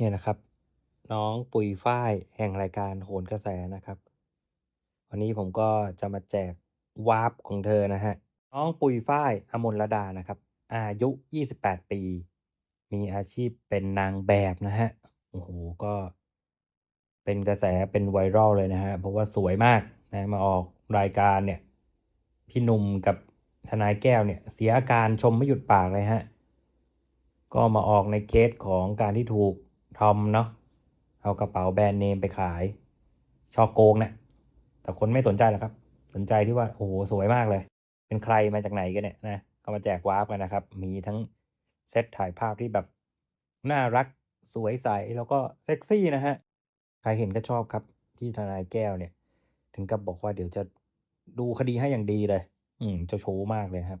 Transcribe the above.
เนี่ยนะครับ น้องปุยฝ้ายแห่งรายการโหนกระแสนะครับ วันนี้ผมก็จะมาแจกวาร์ปของเธอนะฮะน้องปุยฝ้ายอมรดานะครับ อายุ 28 ปี มีอาชีพเป็นนางแบบนะฮะโอ้โหก็เป็นกระแสเป็นไวรัลเลยนะฮะเพราะว่าสวยมากนะมาออกรายการเนี่ยพี่หนุ่มกับทนายแก้วเนี่ยเสียอาการชมไม่หยุดปากเลยฮะ ก็มาออกในเคสของการที่ถูก ทอมเนาะเอากระเป๋าแบรนด์เนมไปขายช่อโกงเนี่ยแต่คนไม่สนใจหรอกครับ สนใจที่ว่าโอ้โหสวยมากเลย เป็นใครมาจากไหนกันเนี่ยนะก็มาแจกวาร์ปกันนะครับ มีทั้งเซตถ่ายภาพที่แบบน่ารักสวยใสแล้วก็เซ็กซี่นะฮะใครเห็นก็ชอบครับที่ทนายแก้วเนี่ย ถึงกับบอกว่าเดี๋ยวจะดูคดีให้อย่างดีเลย อืมเจ้าชู้มากเลยครับ